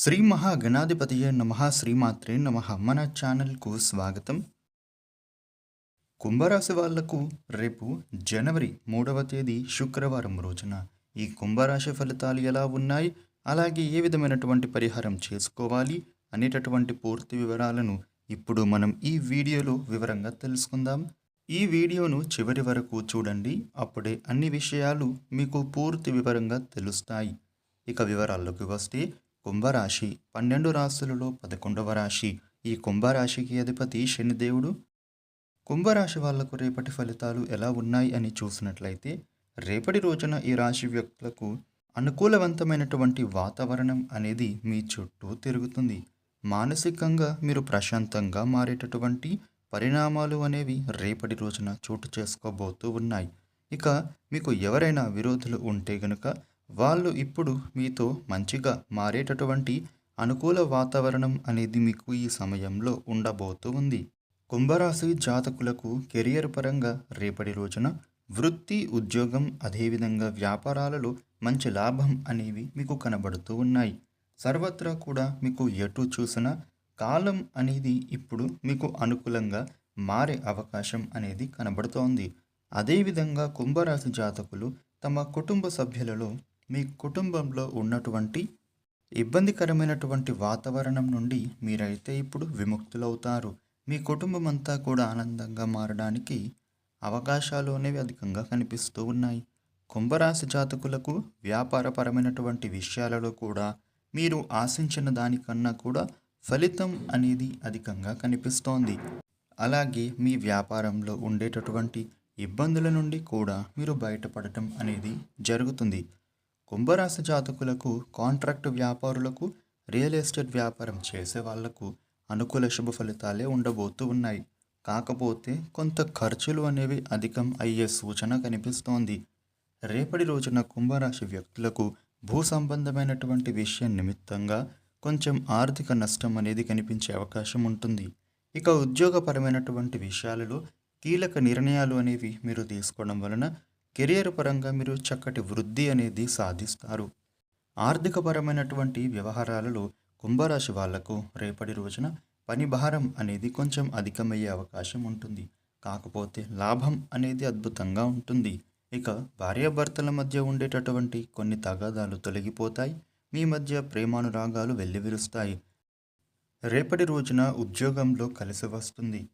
శ్రీ మహాగణాధిపతియే నమ శ్రీమాత్రే నమ. మన ఛానల్కు స్వాగతం. కుంభరాశి వాళ్ళకు రేపు జనవరి మూడవ తేదీ శుక్రవారం రోజున ఈ కుంభరాశి ఫలితాలు ఎలా ఉన్నాయి? అలాగే ఏ విధమైనటువంటి పరిహారం చేసుకోవాలి? అనేటటువంటి పూర్తి వివరాలను ఇప్పుడు మనం ఈ వీడియోలో వివరంగా తెలుసుకుందాం. ఈ వీడియోను చివరి వరకు చూడండి. అప్పుడే అన్ని విషయాలు మీకు పూర్తి వివరంగా తెలుస్తాయి. ఇక వివరాల్లోకి వస్తే కుంభరాశి పన్నెండు రాశులలో పదకొండవ రాశి. ఈ కుంభరాశికి అధిపతి శనిదేవుడు కుంభరాశి వాళ్ళకు రేపటి ఫలితాలు ఎలా ఉన్నాయి అని చూసినట్లయితే రేపటి రోజున ఈ రాశి వ్యక్తులకు అనుకూలవంతమైనటువంటి వాతావరణం అనేది మీ చుట్టూ తిరుగుతుంది. మానసికంగా మీరు ప్రశాంతంగా మారేటటువంటి పరిణామాలు అనేవి రేపటి రోజున చోటు చేసుకోబోతూ ఉన్నాయి. ఇక మీకు ఎవరైనా విరోధులు ఉంటే గనుక వాళ్ళు ఇప్పుడు మీతో మంచిగా మారేటటువంటి అనుకూల వాతావరణం అనేది మీకు ఈ సమయంలో ఉండబోతూ ఉంది. కుంభరాశి జాతకులకు కెరియర్ పరంగా రేపటి రోజున వృత్తి ఉద్యోగం అదేవిధంగా వ్యాపారాలలో మంచి లాభం అనేవి మీకు కనబడుతూ ఉన్నాయి. సర్వత్రా కూడా మీకు ఎటు చూసినా కాలం అనేది ఇప్పుడు మీకు అనుకూలంగా మారే అవకాశం అనేది కనబడుతోంది. అదేవిధంగా కుంభరాశి జాతకులు తమ కుటుంబ సభ్యులలో మీ కుటుంబంలో ఉన్నటువంటి ఇబ్బందికరమైనటువంటి వాతావరణం నుండి మీరైతే ఇప్పుడు విముక్తులవుతారు. మీ కుటుంబం అంతా కూడా ఆనందంగా మారడానికి అవకాశాలు అనేవి అధికంగా కనిపిస్తూ ఉన్నాయి. కుంభరాశి జాతకులకు వ్యాపారపరమైనటువంటి విషయాలలో కూడా మీరు ఆశించిన దానికన్నా కూడా ఫలితం అనేది అధికంగా కనిపిస్తోంది. అలాగే మీ వ్యాపారంలో ఉండేటటువంటి ఇబ్బందుల నుండి కూడా మీరు బయటపడటం అనేది జరుగుతుంది. కుంభరాశి జాతకులకు కాంట్రాక్ట్ వ్యాపారులకు రియల్ ఎస్టేట్ వ్యాపారం చేసే వాళ్ళకు అనుకూల శుభ ఫలితాలే ఉండబోతూ ఉన్నాయి. కాకపోతే కొంత ఖర్చులు అనేవి అధికం అయ్యే సూచన కనిపిస్తోంది. రేపటి రోజున కుంభరాశి వ్యక్తులకు భూ సంబంధమైనటువంటి విషయం నిమిత్తంగా కొంచెం ఆర్థిక నష్టం అనేది కనిపించే అవకాశం ఉంటుంది. ఇక ఉద్యోగపరమైనటువంటి విషయాలలో కీలక నిర్ణయాలు అనేవి మీరు తీసుకోవడం వలన కెరియర్ పరంగా మీరు చక్కటి వృద్ధి అనేది సాధిస్తారు. ఆర్థికపరమైనటువంటి వ్యవహారాలలో కుంభరాశి వాళ్ళకు రేపటి రోజున పని భారం అనేది కొంచెం అధికమయ్యే అవకాశం ఉంటుంది. కాకపోతే లాభం అనేది అద్భుతంగా ఉంటుంది. ఇక భార్యాభర్తల మధ్య ఉండేటటువంటి కొన్ని తగాదాలు తొలగిపోతాయి. మీ మధ్య ప్రేమానురాగాలు వెల్లివిరుస్తాయి. రేపటి రోజున ఉద్యోగంలో కలిసి వస్తుంది.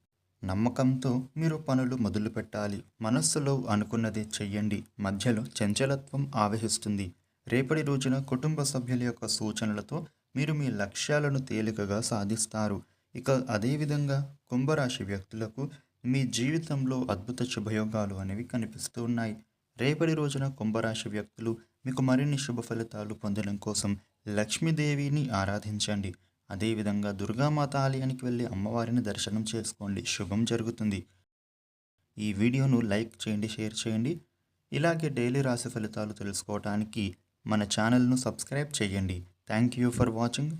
నమ్మకంతో మీరు పనులు మొదలు పెట్టాలి మనస్సులో అనుకున్నది చెయ్యండి. మధ్యలో చంచలత్వం ఆవహిస్తుంది. రేపటి రోజున కుటుంబ సభ్యుల యొక్క సూచనలతో మీరు మీ లక్ష్యాలను తేలికగా సాధిస్తారు. ఇక అదేవిధంగా కుంభరాశి వ్యక్తులకు మీ జీవితంలో అద్భుత శుభయోగాలు అనేవి కనిపిస్తూ ఉన్నాయి. రేపటి రోజున కుంభరాశి వ్యక్తులు మీకు మరిన్ని శుభ ఫలితాలు పొందడం కోసం లక్ష్మీదేవిని ఆరాధించండి. అదేవిధంగా దుర్గామాత ఆలయానికి వెళ్ళి అమ్మవారిని దర్శనం చేసుకోండి. శుభం జరుగుతుంది. ఈ వీడియోను లైక్ చేయండి షేర్ చేయండి. ఇలాగే డైలీ రాశి ఫలితాలు తెలుసుకోవడానికి మన ఛానల్ను సబ్స్క్రైబ్ చేయండి. Thank you for watching.